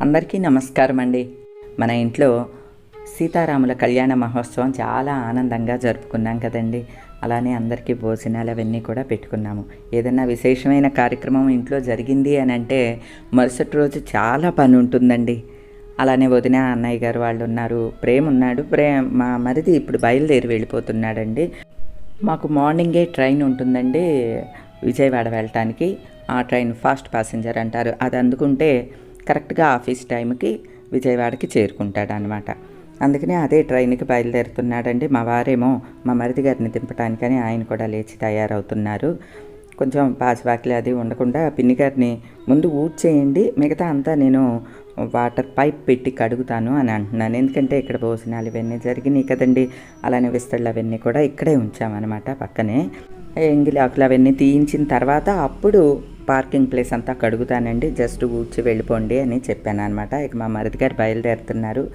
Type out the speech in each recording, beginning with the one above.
అందరికీ నమస్కారం అండి. మన ఇంట్లో సీతారాముల కళ్యాణ మహోత్సవం చాలా ఆనందంగా జరుపుకున్నాం కదండి. అలానే అందరికీ భోజనాలు అవన్నీ కూడా పెట్టుకున్నాము. ఏదైనా విశేషమైన కార్యక్రమం ఇంట్లో జరిగింది అని అంటే మరుసటి రోజు చాలా పని ఉంటుందండి. అలానే వదిన అన్నయ్య గారు వాళ్ళు ఉన్నారు ప్రేమ్ ఉన్నాడు ప్రేమ్ మా మరిది ఇప్పుడు బయలుదేరి వెళ్ళిపోతున్నాడండి. మాకు మార్నింగే ట్రైన్ ఉంటుందండి విజయవాడ వెళ్ళటానికి. ఆ ట్రైన్ ఫాస్ట్ ప్యాసింజర్ అంటారు. అది అందుకుంటే కరెక్ట్గా ఆఫీస్ టైంకి విజయవాడకి చేరుకుంటాడు అనమాట అందుకనే అదే ట్రైన్కి బయలుదేరుతున్నాడండి. మా వారేమో మా మరిది గారిని దింపడానికని ఆయన కూడా లేచి తయారవుతున్నారు. కొంచెం పాచివాకిలి అది ఉండకుండా పిన్ని గారిని ముందు ఊడ్చేయండి మిగతా అంతా నేను వాటర్ పైప్ పెట్టి కడుగుతాను అని అంటున్నాను. ఎందుకంటే ఇక్కడ భోజనాలు ఇవన్నీ జరిగినాయి కదండి. అలానే విస్తళ్ళు అవన్నీ కూడా ఇక్కడే ఉంచామన్నమాట పక్కనే. ఎంగిలాకులు అవన్నీ తీయించిన తర్వాత అప్పుడు పార్కింగ్ ప్లేస్ అంతా కడుగుతానండి. జస్ట్ ఊడ్చి వెళ్ళిపోండి అని చెప్పాను అనమాట ఇక మా మరిది గారు బయలుదేరుతున్నారు.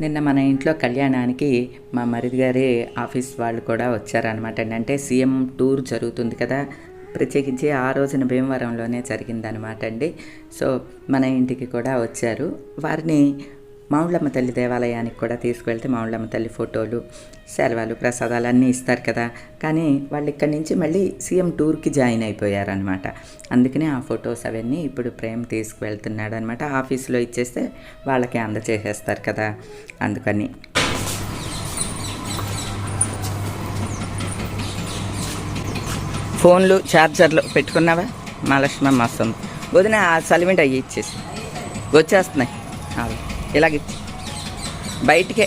నిన్న మన ఇంట్లో కళ్యాణానికి మా మరిది గారి ఆఫీస్ వాళ్ళు కూడా వచ్చారనమాట అంటే సీఎం టూర్ జరుగుతుంది కదా. ప్రత్యేకించి ఆ రోజున భీమవరంలోనే జరిగిందనమాట అండి. సో మన ఇంటికి కూడా వచ్చారు. వారిని మావుళ్ళమ్మ తల్లి దేవాలయానికి కూడా తీసుకువెళ్తే మావుళ్ళమ్మ తల్లి ఫోటోలు సెలవులు ప్రసాదాలు అన్నీ ఇస్తారు కదా. కానీ వాళ్ళు ఇక్కడి నుంచి మళ్ళీ సీఎం టూర్కి జాయిన్ అయిపోయారనమాట అందుకనే ఆ ఫొటోస్ అవన్నీ ఇప్పుడు ప్రేమ్ తీసుకువెళ్తున్నాడు అనమాట ఆఫీస్లో ఇచ్చేస్తే వాళ్ళకి అందచేసేస్తారు కదా అందుకని. ఫోన్లు ఛార్జర్లు పెట్టుకున్నావా? మా లక్ష్మమ్మ వస్తుంది. వదిన ఆ సలిమింట్ అయ్యి ఇచ్చేసి. వచ్చేస్తున్నాయి. అవి ఇలాగ బయటికే.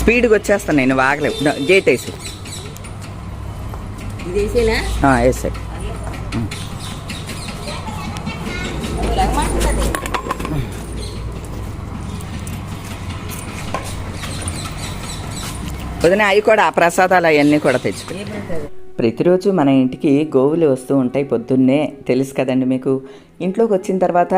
స్పీడ్గా వచ్చేస్తాను నేను వాగలేవు. గేట్ వేసి ఇది వేసేనా వేసాడు వదిన అవి కూడా ఆ ప్రసాదాలు అవన్నీ కూడా తెచ్చుకో. ప్రతిరోజు మన ఇంటికి గోవులు వస్తూ ఉంటాయి పొద్దున్నే. తెలుసు కదండి మీకు. ఇంట్లోకి వచ్చిన తర్వాత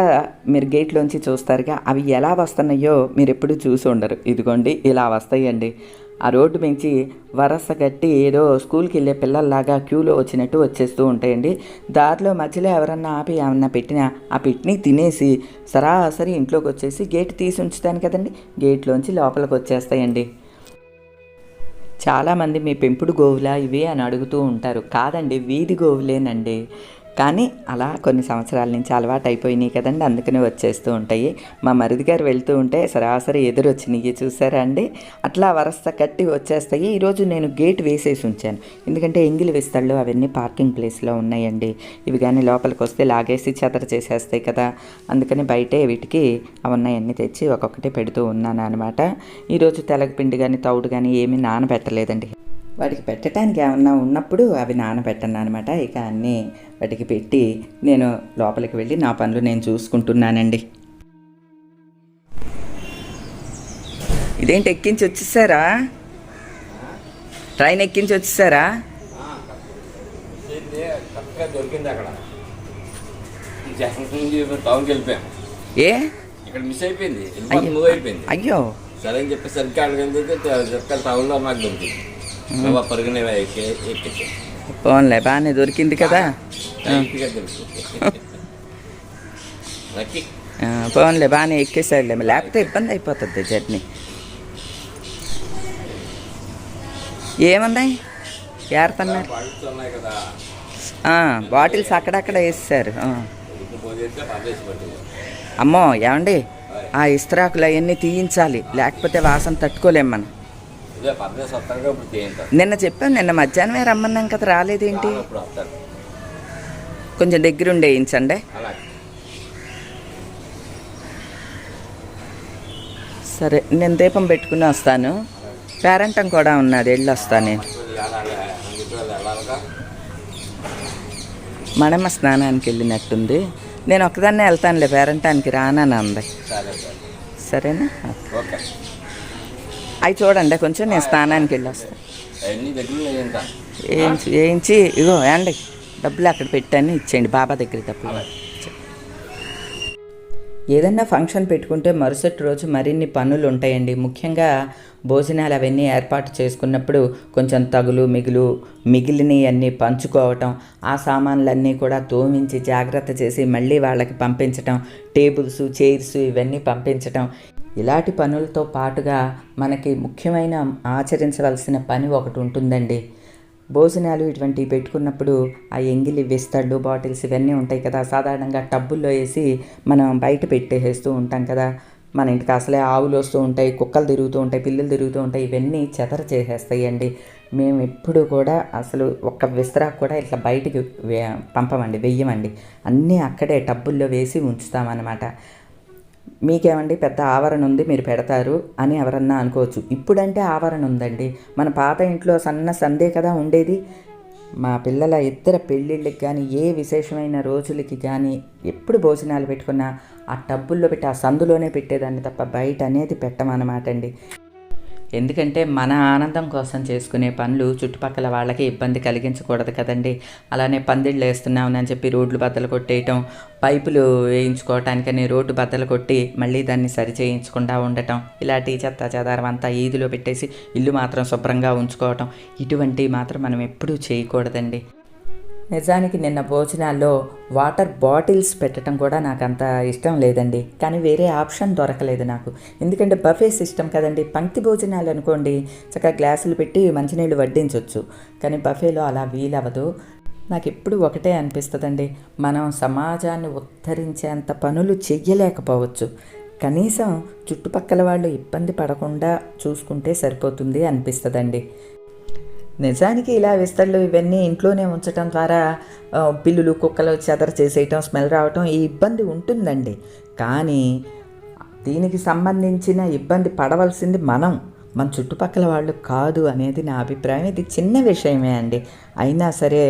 మీరు గేట్లోంచి చూస్తారుగా అవి ఎలా వస్తున్నాయో మీరు ఎప్పుడు చూసి ఉండరు. ఇదిగోండి ఇలా వస్తాయండి. ఆ రోడ్డు మించి వరస కట్టి ఏదో స్కూల్కి వెళ్ళే పిల్లల్లాగా క్యూలో వచ్చినట్టు వచ్చేస్తూ ఉంటాయండి. దారిలో మధ్యలో ఎవరన్నా ఆపి ఏమన్నా పెట్టినా ఆ పెట్టిని తినేసి సరాసరి ఇంట్లోకి వచ్చేసి గేట్ తీసి ఉంచుతాను కదండి. గేట్లోంచి లోపలికి వచ్చేస్తాయండి. చాలామంది మీ పెంపుడు గోవులా ఇవి? అని అడుగుతూ ఉంటారు. కాదండి వీధి గోవులేనండి. కానీ అలా కొన్ని సంవత్సరాల నుంచి అలవాటు అయిపోయినాయి కదండి అందుకనే వచ్చేస్తూ ఉంటాయి. మా మరిది గారు వెళ్తూ ఉంటే సరాసరి ఎదురు వచ్చినాయి చూసారా అండి? అట్లా వరస కట్టి వచ్చేస్తాయి. ఈరోజు నేను గేట్ వేసేసి ఉంచాను. ఎందుకంటే ఎంగిలి విస్తళ్ళు అవన్నీ పార్కింగ్ ప్లేస్లో ఉన్నాయండి. ఇవి కానీ లోపలికి వస్తే లాగేసి చెదర చేసేస్తాయి కదా. అందుకని బయటే వీటికి అవన్నీ తెచ్చి ఒక్కొక్కటి పెడుతూ ఉన్నాను అనమాట ఈరోజు తెలగపిండి కానీ తౌడు కానీ ఏమీ నానబెట్టలేదండి. వాటికి పెట్టడానికి ఏమన్నా ఉన్నప్పుడు అవి నానబెట్టను అనమాట ఇక అన్నీ వాటికి పెట్టి నేను లోపలికి వెళ్ళి నా పనులు నేను చూసుకుంటున్నానండి. ఇదేంటి ఎక్కించి వచ్చేసారా? ట్రైన్ ఎక్కించి వచ్చేసారా? దొరికింది అక్కడ టౌన్కి వెళ్ళిపోయాం ఏ ఇక్కడ మిస్ అయిపోయింది. అయ్యో. అయిపోయింది సరే అని చెప్పి సరిగ్గా సరిగ్గా టౌన్లో మాకు దొరికింది. పోన్లే బాగానే దొరికింది కదా. పోన్లే బాగానే ఎక్కేసాడులే లేకపోతే ఇబ్బంది అయిపోతుంది జర్నీ. ఏమున్నాయి? ఏరుతున్నారు బాటిల్స్ అక్కడక్కడ వేస్తారు. అమ్మో ఏమండి? ఆ ఇస్త్రాకులు అవన్నీ తీయించాలి. లేకపోతే వాసన తట్టుకోలేం మనం. నిన్న చెప్పాను నిన్న మధ్యాహ్నమే రమ్మన్నాం కదా రాలేదేంటి? కొంచెం దగ్గరుండి వేయించండి సరే నేను దీపం పెట్టుకుని వస్తాను. పేరంటం కూడా ఉన్నది వెళ్ళి వస్తాను నేను. మడమ స్నానానికి వెళ్ళినట్టుంది. నేను ఒక్కదాన్నే వెళ్తానులే పేరంటానికి రానని అంది. సరే సరే. సరేనా? ఓకే. అవి చూడండి కొంచెం నేను స్నానానికి వెళ్ళి వస్తాను వేయించి ఇగో ఏండి డబ్బులు అక్కడ పెట్టాను ఇచ్చేయండి బాబా దగ్గర డబ్బులు. ఏదన్నా ఫంక్షన్ పెట్టుకుంటే మరుసటి రోజు మరిన్ని పనులు ఉంటాయండి. ముఖ్యంగా భోజనాలు అవన్నీ ఏర్పాటు చేసుకున్నప్పుడు కొంచెం తగులు మిగులు మిగిలినవి అన్నీ పంచుకోవటం ఆ సామాన్లన్నీ కూడా తోమించి జాగ్రత్త చేసి మళ్ళీ వాళ్ళకి పంపించటం టేబుల్స్ చైర్స్ ఇవన్నీ పంపించటం ఇలాంటి పనులతో పాటుగా మనకి ముఖ్యమైన ఆచరించవలసిన పని ఒకటి ఉంటుందండి. భోజనాలు ఇటువంటివి పెట్టుకున్నప్పుడు ఆ ఎంగిలి విస్తళ్ళు బాటిల్స్ ఇవన్నీ ఉంటాయి కదా. సాధారణంగా టబ్బుల్లో వేసి మనం బయట పెట్టేసేస్తూ ఉంటాం కదా. మన ఇంటికి అసలే ఆవులు వస్తూ ఉంటాయి కుక్కలు తిరుగుతూ ఉంటాయి పిల్లులు తిరుగుతూ ఉంటాయి ఇవన్నీ చెదర చేసేస్తాయండి. మేము ఎప్పుడు కూడా అసలు ఒక్క విస్తరాకు కూడా ఇట్లా బయటికి వే- పంపమండి వెయ్యమండి. అన్నీ అక్కడే టబ్బుల్లో వేసి ఉంచుతామన్నమాట. మీకేమండి పెద్ద ఆవరణ ఉంది మీరు పెడతారు అని ఎవరన్నా అనుకోవచ్చు. ఇప్పుడంటే ఆవరణ ఉందండి. మన పాత ఇంట్లో సన్న సందే కదా ఉండేది. మా పిల్లల ఇద్దరు పెళ్ళిళ్ళకి కానీ ఏ విశేషమైన రోజులకి కానీ ఎప్పుడు భోజనాలు పెట్టుకున్నా ఆ టబ్బుల్లో పెట్టి ఆ సందులోనే పెట్టేదాన్ని తప్ప బయట అనేది పెట్టమన్నమాట అండి ఎందుకంటే మన ఆనందం కోసం చేసుకునే పనులు చుట్టుపక్కల వాళ్ళకి ఇబ్బంది కలిగించకూడదు కదండి. అలానే పందిళ్ళు వేస్తున్నామని చెప్పి రోడ్లు బద్దలు కొట్టేయటం పైపులు వేయించుకోవటానికని రోడ్డు బద్దలు కొట్టి మళ్ళీ దాన్ని సరి చేయించకుండా ఉండటం ఇలాంటి చెత్త చెదారం అంతా ఈదిలో పెట్టేసి ఇల్లు మాత్రం శుభ్రంగా ఉంచుకోవటం ఇటువంటివి మాత్రం మనం ఎప్పుడూ చేయకూడదండి. నిజానికి నిన్న భోజనాల్లో వాటర్ బాటిల్స్ పెట్టడం కూడా నాకు అంత ఇష్టం లేదండి. కానీ వేరే ఆప్షన్ దొరకలేదు నాకు. ఎందుకంటే బఫే సిస్టమ్ కదండి. పంక్తి భోజనాలు అనుకోండి చక్కగా గ్లాసులు పెట్టి మంచినీళ్ళు వడ్డించవచ్చు కానీ బఫేలో అలా వీలవ్వదు. నాకు ఎప్పుడు ఒకటే అనిపిస్తుందండి. మనం సమాజాన్ని ఉద్ధరించేంత పనులు చెయ్యలేకపోవచ్చు. కనీసం చుట్టుపక్కల వాళ్ళు ఇబ్బంది పడకుండా చూసుకుంటే సరిపోతుంది అనిపిస్తుందండి. నిజానికి ఇలా విస్తళ్ళు ఇవన్నీ ఇంట్లోనే ఉంచడం ద్వారా పిల్లులు కుక్కలు చెదర చేసేయటం స్మెల్ రావటం ఈ ఇబ్బంది ఉంటుందండి. కానీ దీనికి సంబంధించిన ఇబ్బంది పడవలసింది మనం. మన చుట్టుపక్కల వాళ్ళు కాదు అనేది నా అభిప్రాయం. ఇది చిన్న విషయమే అండి. అయినా సరే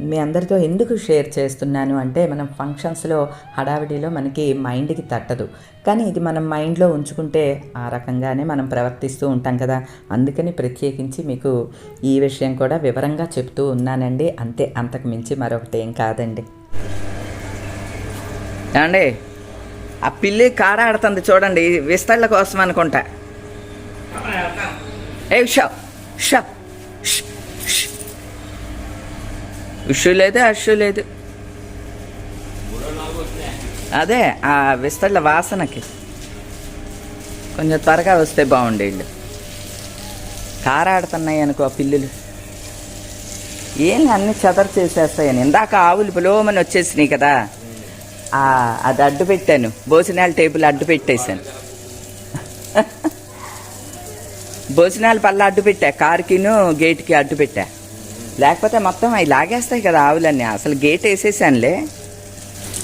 మీ అందరితో ఎందుకు షేర్ చేస్తున్నాను అంటే మనం ఫంక్షన్స్లో హడావిడిలో మనకి మైండ్కి తట్టదు. కానీ ఇది మనం మైండ్లో ఉంచుకుంటే ఆ రకంగానే మనం ప్రవర్తిస్తూ ఉంటాం కదా. అందుకని ప్రత్యేకించి మీకు ఈ విషయం కూడా వివరంగా చెప్తూ ఉన్నానండి. అంతే అంతకు మించి మరొకటి ఏం కాదండి. ఏమండి? ఆ పిల్లి కారాడుతుంది చూడండి. విస్తళ్ళ కోసం అనుకుంటా. ఏ షో షో ష్. ఉష్యూ లేదు అష్యూ లేదు అదే ఆ విస్తళ్ళ వాసనకి. కొంచెం త్వరగా వస్తే బాగుండేళ్ళు. కారాడుతున్నాయి అనుకో ఆ పిల్లులు. ఏం అన్ని చెదర చేసేస్తాయని ఇందాక ఆవులు పిలోమని వచ్చేసినాయి కదా. అది అడ్డు పెట్టాను. భోజనాల టేబుల్ అడ్డు పెట్టేశాను. భోజనాల పళ్ళ అడ్డు పెట్టా. కారుకిను గేట్కి అడ్డు పెట్టా. లేకపోతే మొత్తం అవి లాగేస్తాయి కదా ఆవులన్నీ. అసలు గేట్ వేసేసానులే.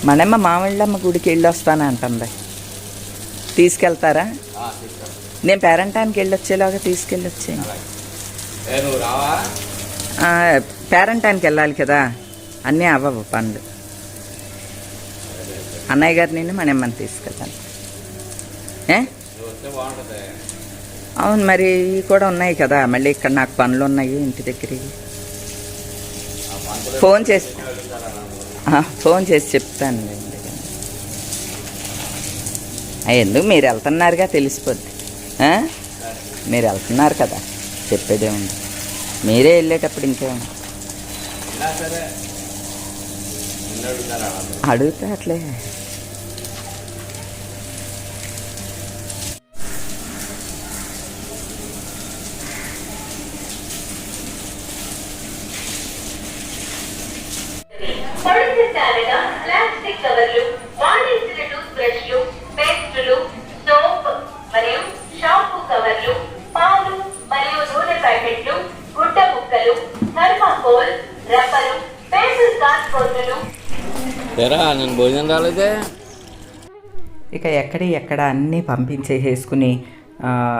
మనమ్మ మామిళ్ళమ్మ గుడికి వెళ్ళి వస్తాను అంటుంది. తీసుకెళ్తారా. నేను పేరంటానికి వెళ్ళొచ్చేలాగా తీసుకెళ్ళొచ్చాను పేరంటానికి వెళ్ళాలి కదా. అన్నీ అవ్వవు పనులు. అన్నయ్య గారు నేను మనమ్మని తీసుకెళ్తాను. ఏ? అవును మరి ఇవి కూడా ఉన్నాయి కదా. మళ్ళీ ఇక్కడ నాకు పనులు ఉన్నాయి ఇంటి దగ్గరికి. ఫోన్ చేసి ఫోన్ చేసి చెప్తాను. ఎందుకు మీరు వెళ్తున్నారుగా తెలిసిపోద్ది? మీరు వెళ్తున్నారు కదా చెప్పేదే ఉంది మీరే వెళ్ళేటప్పుడు ఇంకేముంది? ఇలా సరే నిన్ను అడుగుతారా అడుగుతా అట్లే పొడిచిస్తారగా ప్లాస్టిక్ కవర్లు వాడేసిన టూత్ బ్రష్లు పేస్టులు సోప్ మరియు షాంపూ కవర్లు పాలు మరియు నూనె ప్యాకెట్లు గుడ్డ ముక్కలు థర్మాకోల్ రబ్బరు పేపర్ కార్డ్బోర్డులు నేను భోజనం రాలేదే? ఇక ఎక్కడి ఎక్కడ అన్నీ పంపించేసేసుకుని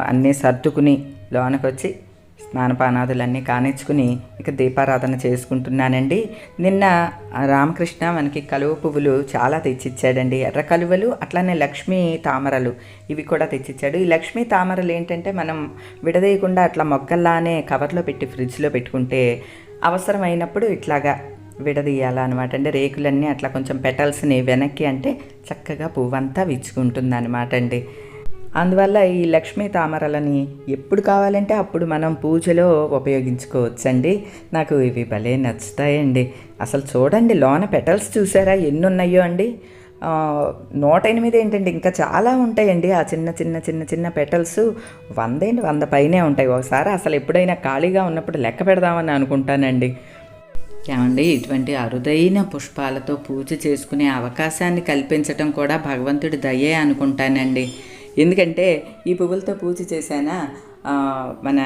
అన్నీ సర్దుకుని లోనకి వచ్చి కానిచ్చుకుని ఇక దీపారాధన చేసుకుంటున్నానండి. నిన్న రామకృష్ణ మనకి కలువ పువ్వులు చాలా తెచ్చిచ్చాడండి. ఎర్ర కలువలు అట్లానే లక్ష్మీ తామరలు ఇవి కూడా తెచ్చిచ్చాడు. ఈ లక్ష్మీ తామరలు ఏంటంటే మనం విడదీయకుండా అట్లా మొగ్గల్లానే కవర్లో పెట్టి ఫ్రిడ్జ్లో పెట్టుకుంటే అవసరమైనప్పుడు ఇట్లాగా విడదీయాలన్నమాట అంటే రేకులన్నీ అట్లా కొంచెం పెటల్స్ని వెనక్కి అంటే చక్కగా పువ్వంతా విచ్చుకుంటుంది అనమాట అండి. అందువల్ల ఈ లక్ష్మీ తామరలని ఎప్పుడు కావాలంటే అప్పుడు మనం పూజలో ఉపయోగించుకోవచ్చండి. నాకు ఇవి భలే నచ్చుతాయండి. అసలు చూడండి లోన పెటల్స్ చూసారా? ఎన్ని ఉన్నాయో అండి నూట ఎనిమిది ఏంటండి? ఇంకా చాలా ఉంటాయండి. ఆ చిన్న చిన్న చిన్న చిన్న పెటల్స్ వందేంటి వంద పైనే ఉంటాయి. ఒకసారి అసలు ఎప్పుడైనా ఖాళీగా ఉన్నప్పుడు లెక్క పెడదామని అనుకుంటానండి. ఏమండి ఇటువంటి అరుదైన పుష్పాలతో పూజ చేసుకునే అవకాశాన్ని కల్పించటం కూడా భగవంతుడి దయే అనుకుంటానండి. ఎందుకంటే ఈ పువ్వులతో పూజ చేశానా మన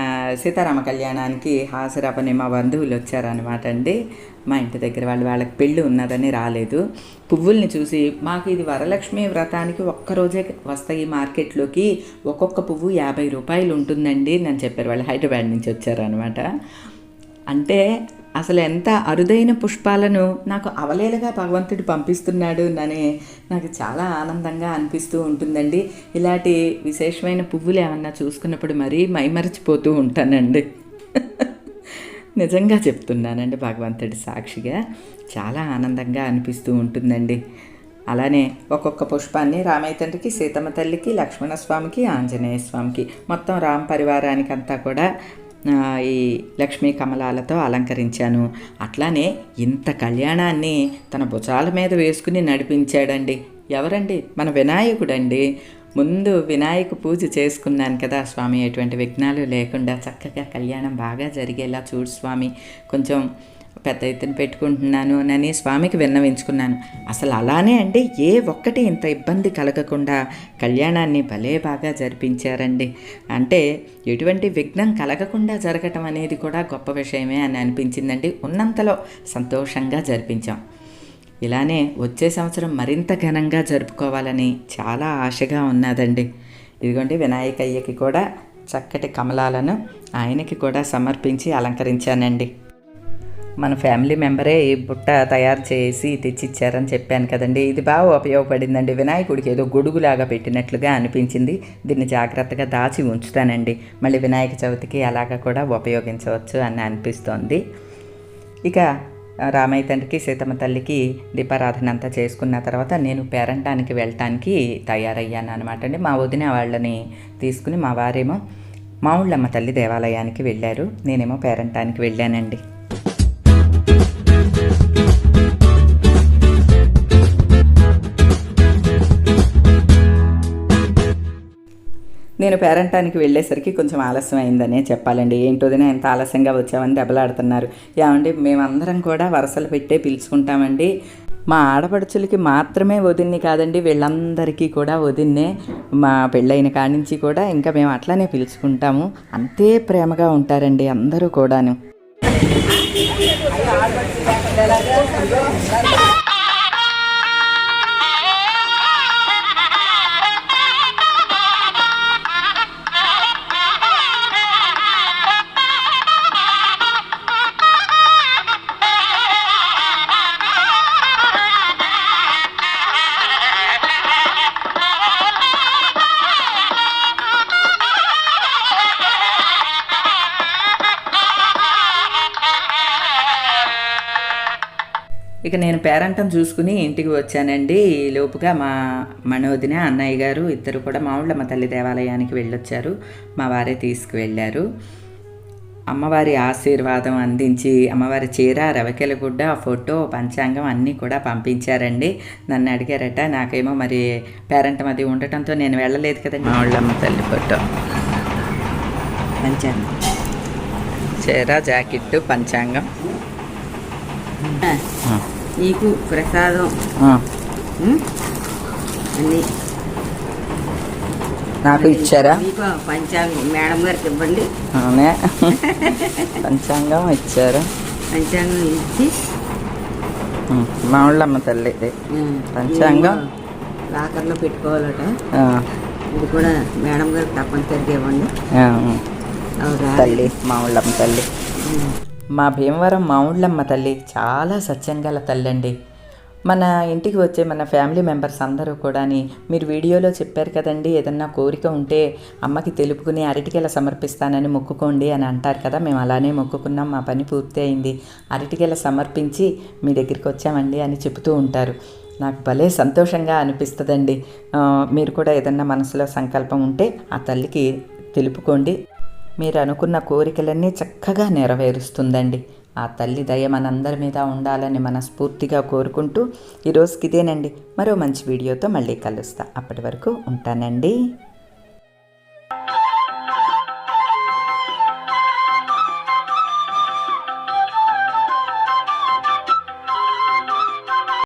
సీతారామ కళ్యాణానికి హాజరపని మా బంధువులు వచ్చారనమాట అండి. మా ఇంటి దగ్గర వాళ్ళు వాళ్ళకి పెళ్ళి ఉన్నదని రాలేదు. పువ్వుల్ని చూసి మాకు ఇది వరలక్ష్మి వ్రతానికి ఒక్కరోజే వస్తాయి మార్కెట్లోకి ఒక్కొక్క పువ్వు యాభై రూపాయలు ఉంటుందండి నేను చెప్పారు వాళ్ళు హైదరాబాద్ నుంచి వచ్చారనమాట అంటే అసలు ఎంత అరుదైన పుష్పాలను నాకు అవలేలుగా భగవంతుడు పంపిస్తున్నాడు అని నాకు చాలా ఆనందంగా అనిపిస్తూ ఉంటుందండి. ఇలాంటి విశేషమైన పువ్వులు ఏమన్నా చూసుకున్నప్పుడు మరీ మైమరచిపోతూ ఉంటానండి. నిజంగా చెప్తున్నానండి భగవంతుడి సాక్షిగా. చాలా ఆనందంగా అనిపిస్తూ ఉంటుందండి. అలానే ఒక్కొక్క పుష్పాన్ని రామయ్య తండ్రికి సీతమ్మ తల్లికి లక్ష్మణ స్వామికి ఆంజనేయ స్వామికి మొత్తం రామ పరివారానికి అంతా కూడా ఈ లక్ష్మీ కమలాలతో అలంకరించాను. అట్లానే ఇంత కళ్యాణాన్ని తన భుజాల మీద వేసుకుని నడిపించాడండి. ఎవరండి? మన వినాయకుడండి. ముందు వినాయక పూజ చేసుకున్నాను కదా స్వామి. ఎటువంటి విఘ్నాలు లేకుండా చక్కగా కళ్యాణం బాగా జరిగేలా చూడు స్వామి. కొంచెం పెద్ద ఎత్తున పెట్టుకుంటున్నాను అని స్వామికి విన్నవించుకున్నాను. అసలు అలానే అంటే ఏ ఒక్కటి ఇంత ఇబ్బంది కలగకుండా కళ్యాణాన్ని భలే బాగా జరిపించారండి. అంటే ఎటువంటి విఘ్నం కలగకుండా జరగటం అనేది కూడా గొప్ప విషయమే అని అనిపించిందండి. ఉన్నంతలో సంతోషంగా జరిపించాం. ఇలానే వచ్చే సంవత్సరం మరింత ఘనంగా జరుపుకోవాలని చాలా ఆశగా ఉన్నదండి. ఇదిగోండి వినాయకయ్యకి కూడా చక్కటి కమలాలను ఆయనకి కూడా సమర్పించి అలంకరించానండి. మన ఫ్యామిలీ మెంబరే ఈ బుట్ట తయారు చేసి తెచ్చిచ్చారని చెప్పాను కదండి. ఇది బాగా ఉపయోగపడిందండి. వినాయకుడికి ఏదో గొడుగులాగా పెట్టినట్లుగా అనిపించింది. దీన్ని జాగ్రత్తగా దాచి ఉంచుతానండి. మళ్ళీ వినాయక చవితికి అలాగా కూడా ఉపయోగించవచ్చు అని అనిపిస్తోంది. ఇక రామయ్య తండ్రికి సీతమ్మ తల్లికి దీపారాధన అంతా చేసుకున్న తర్వాత నేను పేరంటానికి వెళ్ళటానికి తయారయ్యాను అనమాట అండి. మా వదిన వాళ్ళని తీసుకుని మా వారేమో మా ఊళ్ళమ్మ తల్లి దేవాలయానికి వెళ్ళారు. నేనేమో పేరంటానికి వెళ్ళానండి. నేను పేరంటానికి వెళ్ళేసరికి కొంచెం ఆలస్యం అయిందనే చెప్పాలండి. ఏంటోదిన ఎంత ఆలస్యంగా వచ్చామని దెబ్బలాడుతున్నారు. ఏమండి మేమందరం కూడా వరుసలు పెట్టే పిలుచుకుంటామండి. మా ఆడపడుచులకి మాత్రమే వదిన్ని కాదండి వీళ్ళందరికీ కూడా వదిన్నే. మా పెళ్ళైన కాడి కూడా ఇంకా మేము అట్లానే పిలుచుకుంటాము. అంతే ప్రేమగా ఉంటారండి అందరూ కూడాను. ఇక నేను పేరంటం చూసుకుని ఇంటికి వచ్చానండి. ఈ లోపుగా మా మనోదిన అన్నయ్య గారు ఇద్దరు కూడా మావుళ్ళమ్మ తల్లి దేవాలయానికి వెళ్ళొచ్చారు. మా వారే తీసుకువెళ్ళారు. అమ్మవారి ఆశీర్వాదం అందించి అమ్మవారి చీర రవికెల గుడ్డ ఫోటో పంచాంగం అన్నీ కూడా పంపించారండి. నన్ను అడిగారట నాకేమో మరి పేరంటం అది ఉండటంతో నేను వెళ్ళలేదు కదండి. మావుళ్ళమ్మ తల్లి ఫోటో. పంచాంగం. చీర జాకెట్టు పంచాంగం. నీకు ప్రసాదం అన్ని నాకు ఇచ్చారా పంచాంగం మేడం గారికి ఇవ్వండి అవునే పంచాంగం ఇచ్చారు పంచాంగం ఇచ్చి ఉమ్, మావుళ్ళమ్మ తల్లి పంచాంగం? లాకర్లో పెట్టుకోవాలట ఇది కూడా మేడం గారికి తప్పనిసరిగా ఇవ్వండి? తల్లి మావుళ్ళమ్మ తల్లి మా భీమవరం మావుళ్ళమ్మ తల్లి చాలా సత్యంగల తల్లి అండి మన ఇంటికి వచ్చే మన ఫ్యామిలీ మెంబర్స్ అందరూ కూడాని మీరు వీడియోలో చెప్పారు కదండి ఏదన్నా కోరిక ఉంటే అమ్మకి తెలుపుకుని అరటికెల సమర్పిస్తానని మొక్కుకోండి అని అంటారు కదా మేము అలానే మొక్కుకున్నాం మా పని పూర్తి అయింది అరటికెల సమర్పించి మీ దగ్గరికి వచ్చామండి అని చెబుతూ ఉంటారు. నాకు భలే సంతోషంగా అనిపిస్తుందండి. మీరు కూడా ఏదన్నా మనసులో సంకల్పం ఉంటే ఆ తల్లికి తెలుపుకోండి. మీరు అనుకున్న కోరికలన్నీ చక్కగా నెరవేరుస్తుందండి. ఆ తల్లి దయ మనందరి మీద ఉండాలని మనస్ఫూర్తిగా కోరుకుంటూ ఈరోజుకి ఇదేనండి. మరో మంచి వీడియోతో మళ్ళీ కలుస్తా. అప్పటి వరకు ఉంటానండి.